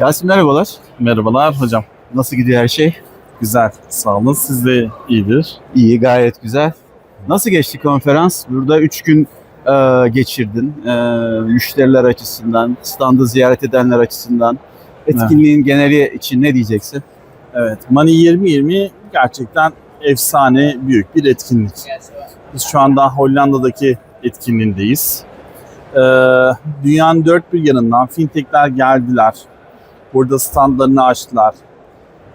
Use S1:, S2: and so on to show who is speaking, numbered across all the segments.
S1: Yasin merhabalar.
S2: Merhabalar hocam.
S1: Nasıl gidiyor her şey?
S2: Güzel. Sağ olun. Siz de iyidir.
S1: İyi, gayet güzel. Nasıl geçti konferans? Burada 3 gün e, geçirdin. E, müşteriler açısından, standı ziyaret edenler açısından. Etkinliğin geneli için ne diyeceksin?
S2: Evet. Money 2020 gerçekten efsane büyük bir etkinlik. Biz şu anda Hollanda'daki etkinliğindeyiz. Ee, dünyanın dört bir yanından fintechler geldiler. Burada standlarını açtılar.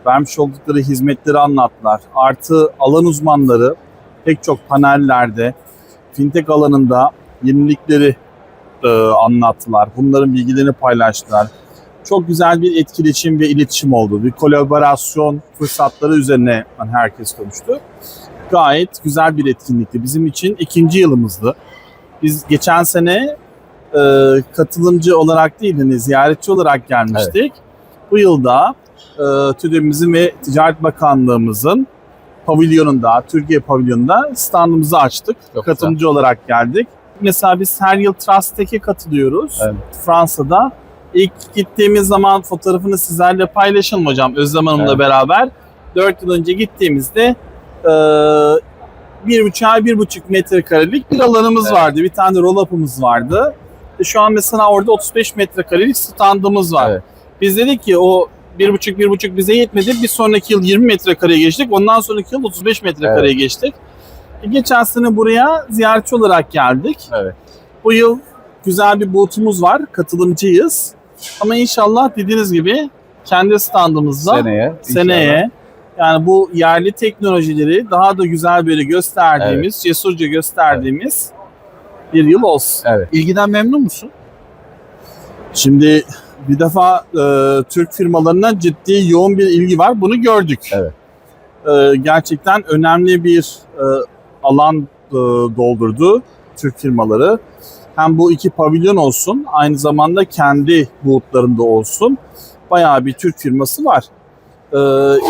S2: Vermiş oldukları hizmetleri anlattılar. Artı alan uzmanları pek çok panellerde fintech alanında yenilikleri e, anlattılar. Bunların bilgilerini paylaştılar. Çok güzel bir etkileşim ve iletişim oldu. Bir kolaborasyon fırsatları üzerine hani herkes konuştu. Gayet güzel bir etkinlikti. Bizim için ikinci yılımızdı. Biz geçen sene e, katılımcı olarak değil, hani ziyaretçi olarak gelmiştik. Bu yılda e, TÜDEM'imizin ve Ticaret Bakanlığımızın pavilyonunda, Türkiye pavilyonunda standımızı açtık.
S1: Çok
S2: Katılımcı olarak geldik. Mesela biz her yıl Trust Tech'e katılıyoruz.
S1: Evet.
S2: Fransa'da. İlk gittiğimiz zaman fotoğrafını sizlerle paylaşalım hocam Özlem Hanım'la
S1: Evet.
S2: beraber. 4 yıl önce gittiğimizde e, bir buçuk, bir buçuk metrekarelik bir alanımız
S1: Evet.
S2: vardı. Bir tane roll-up'ımız vardı. Şu an mesela orada 35 metrekarelik standımız var.
S1: Evet.
S2: Biz dedik ki o bir buçuk bir buçuk bize yetmedi. Bir sonraki yıl 20 metrekareye geçtik. Ondan sonraki yıl 35 metrekareye geçtik. E, Geçen sene buraya ziyaretçi olarak geldik.
S1: Evet.
S2: Bu yıl güzel bir booth'umuz var. Katılımcıyız. Ama inşallah dediğiniz gibi kendi standımızda
S1: Seneye.
S2: seneye yani bu yerli teknolojileri daha da güzel böyle gösterdiğimiz, cesurca gösterdiğimiz bir yıl olsun.
S1: Evet. İlgiden memnun musun?
S2: Şimdi bir defa e, Türk firmalarına ciddi yoğun bir ilgi var. Bunu gördük.
S1: Evet.
S2: E, gerçekten önemli bir e, alan e, doldurdu Türk firmaları. Hem bu iki pavilyon olsun, aynı zamanda kendi bootlarında olsun. Bayağı bir Türk firması var. E,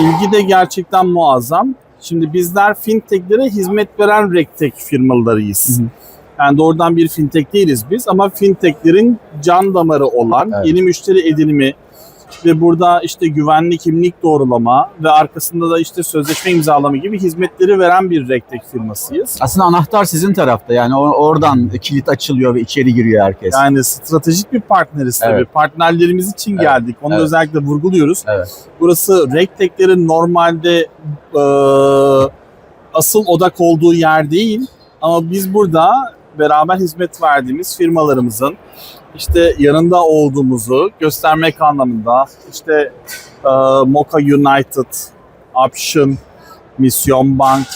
S2: ilgi de gerçekten muazzam. Şimdi bizler fintechlere hizmet veren regtech firmalarıyız.
S1: Hı hı.
S2: Yani doğrudan bir fintech değiliz biz ama fintechlerin can damarı olan
S1: Evet.
S2: yeni müşteri edinimi ve burada işte güvenli kimlik doğrulama ve arkasında da işte sözleşme imzalama gibi hizmetleri veren bir regtech firmasıyız.
S1: Aslında anahtar sizin tarafta. Yani oradan kilit açılıyor ve içeri giriyor herkes.
S2: Yani stratejik bir partneriz tabii.
S1: Evet.
S2: Partnerlerimiz için
S1: Evet.
S2: geldik. Onu
S1: Evet.
S2: özellikle vurguluyoruz.
S1: Evet.
S2: Burası regtechlerin normalde e, asıl odak olduğu yer değil. Ama biz burada beraber hizmet verdiğimiz firmalarımızın işte yanında olduğumuzu göstermek anlamında işte e, Mocha United, Option, Misyon Bank,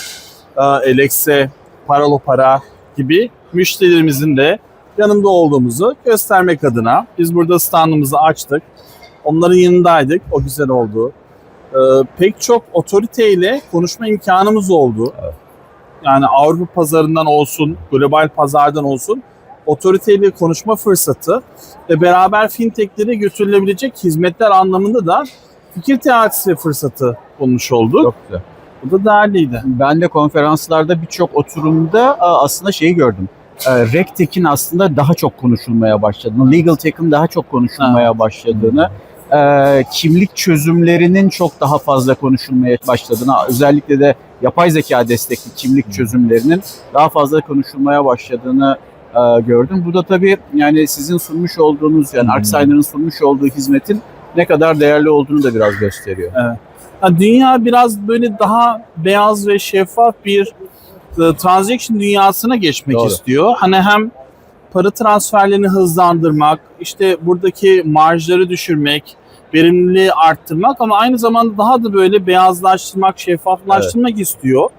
S2: e, Elexe, Paralo Para gibi müşterilerimizin de yanında olduğumuzu göstermek adına biz burada standımızı açtık. Onların yanındaydık. O güzel oldu. Ee, pek çok otoriteyle konuşma imkanımız oldu.
S1: Evet.
S2: Yani Avrupa pazarından olsun, global pazardan olsun otoriteyle konuşma fırsatı ve beraber fintechlere götürülebilecek hizmetler anlamında da fikir teatisi fırsatı bulmuş olduk.
S1: Çok güzel.
S2: Bu da değerliydi.
S1: Ben de konferanslarda birçok oturumda a, aslında şeyi gördüm. E, RegTech'in aslında daha çok konuşulmaya başladığını, Legal Tech'in daha çok konuşulmaya başladığını, e, kimlik çözümlerinin çok daha fazla konuşulmaya başladığını, özellikle de yapay zeka destekli kimlik çözümlerinin daha fazla konuşulmaya başladığını e, gördüm. Bu da tabii yani sizin sunmuş olduğunuz yani. Arksign'ın sunmuş olduğu hizmetin ne kadar değerli olduğunu da biraz gösteriyor.
S2: Ha, dünya biraz böyle daha beyaz ve şeffaf bir e, transaction dünyasına geçmek
S1: Doğru.
S2: istiyor. Hani hem para transferlerini hızlandırmak, işte buradaki marjları düşürmek, verimliliği arttırmak ama aynı zamanda daha da böyle beyazlaştırmak, şeffaflaştırmak istiyor.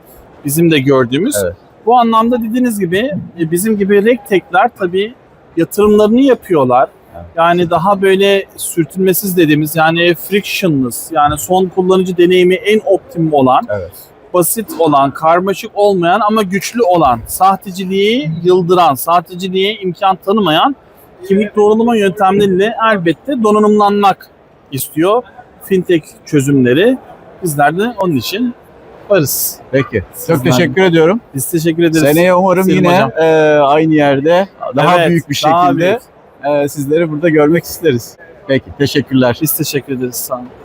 S2: Bizim de gördüğümüz.
S1: Evet.
S2: Bu anlamda dediğiniz gibi e, bizim gibi regtech'ler tabii yatırımlarını yapıyorlar.
S1: Evet.
S2: Yani daha böyle sürtünmesiz dediğimiz yani frictionless yani son kullanıcı deneyimi en optimum olan,
S1: Evet.
S2: Basit olan, karmaşık olmayan ama güçlü olan, sahteciliği yıldıran, sahteciliğe imkan tanımayan kimlik doğrulama yöntemleriyle elbette donanımlanmak istiyor fintech çözümleri. Bizler de onun için varız.
S1: Peki. Çok
S2: Sizden-
S1: teşekkür ediyorum.
S2: Biz teşekkür ederiz.
S1: Seneye umarım
S2: Selim
S1: yine
S2: hocam.
S1: e, aynı yerde daha
S2: Evet,
S1: büyük bir şekilde
S2: büyük.
S1: e, sizleri burada görmek isteriz. Peki teşekkürler.
S2: Biz teşekkür ederiz. Sağ olun.